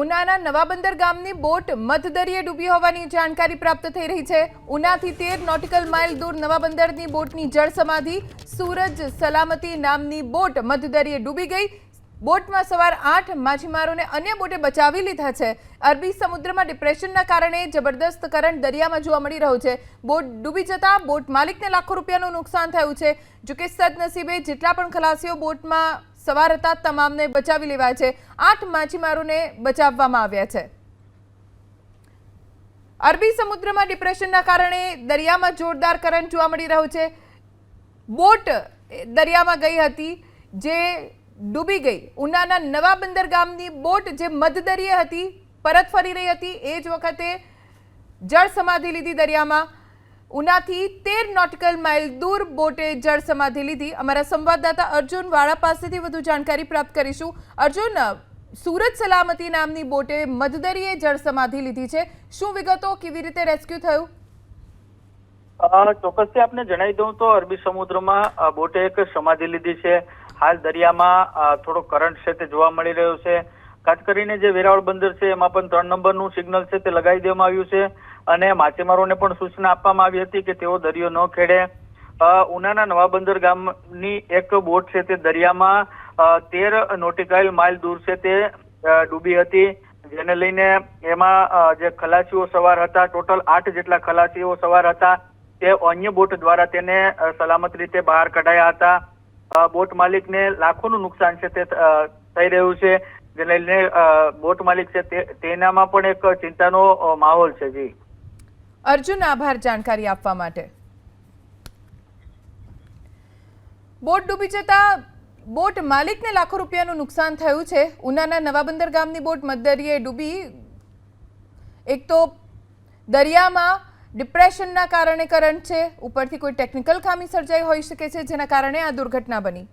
ઉનાના નવાબંદર ગામની બોટ મધદરિયે ડૂબી હોવાની જાણકારી પ્રાપ્ત થઈ રહી છે. ઉનાથી તેર નોટિકલ માઇલ દૂર નવાબંદરની બોટની જળ સમાધિ સૂરજ સલામતી નામની બોટ મધદરિયે ડૂબી ગઈ. બોટમાં સવાર આઠ માછીમારોને અન્ય બોટે બચાવી લીધા છે. અરબી સમુદ્રમાં ડિપ્રેશનના કારણે જબરદસ્ત કરંટ દરિયામાં જોવા મળી રહ્યો છે. બોટ ડૂબી જતા બોટ માલિકને લાખો રૂપિયાનું નુકસાન થયું છે. જોકે સદનસીબે જેટલા પણ ખલાસીઓ બોટમાં સવાર હતા, તમામને બચાવી લેવાય છે. આઠ માછીમારોને બચાવવામાં આવ્યા છે. અરબી સમુદ્રમાં ડિપ્રેશનના કારણે દરિયામાં જોરદાર કરંટ જોવા મળી રહ્યો છે. બોટ દરિયામાં ગઈ હતી, જે ડૂબી ગઈ. ઉનાના નવા બંદર ગામની બોટ જે મધદરિયે હતી, પરત ફરી રહી હતી, એ જ વખતે જળ સમાધિ લીધી દરિયામાં. ઉનાથી તેર નોટિકલ માઇલ દૂર બોટે જળ સમાધિ લીધી. અમારા સંવાદદાતા અર્જુન વાળા પાસેથી વધુ જાણકારી પ્રાપ્ત કરીશું. અર્જુન, સુરત સલામતી નામની બોટે મધદરીએ જળ સમાધિ લીધી છે. શું વિગતો કેવી રીતે રેસ્ક્યુ થયું? ચોક્કસથી આપને જણાવી દઉં તો અરબી સમુદ્રમાં બોટે એક સમાધિ લીધી છે. હાલ દરિયામાં થોડો કરંટ છે તે જોવા મળી રહ્યો છે. ખાસ કરીને જે વેરાવળ બંદર છે, એમાં પણ ત્રણ નંબરનું સિગ્નલ છે તે લગાવી દેવામાં આવ્યું છે. અને માછીમારોને પણ સૂચના આપવામાં આવી હતી કે તેઓ દરિયો ન ખેડે. ઉનાના નવા બંદર ગામની એક બોટ છે તે દરિયામાં તેર નોટિકલ માઇલ દૂર છે તે ડૂબી હતી. જેને લઈને એમાં જે ખલાસીઓ સવાર હતા, ટોટલ આઠ જેટલા ખલાસીઓ સવાર હતા. તે અન્ય બોટ દ્વારા તેને સલામત રીતે બહાર કઢાયા હતા. બોટ માલિકને લાખોનું નુકસાન છે તે થઈ રહ્યું છે. જેને લઈને બોટ માલિક છે તેનામાં પણ એક ચિંતાનો માહોલ છે જી. અર્જુન આભાર જાણકારી આપવા માટે. બોટ ડૂબી જતા બોટ માલિકને લાખો રૂપિયાનું નુકસાન થયું છે. ઉનાના નવાબંદર ગામની બોટ મધદરિયે ડૂબી. એક તો દરિયામાં ડિપ્રેશનના કારણે કરંટ છે. ઉપરથી કોઈ ટેકનિકલ ખામી સર્જાઈ હોઈ શકે છે, જેના કારણે આ દુર્ઘટના બની.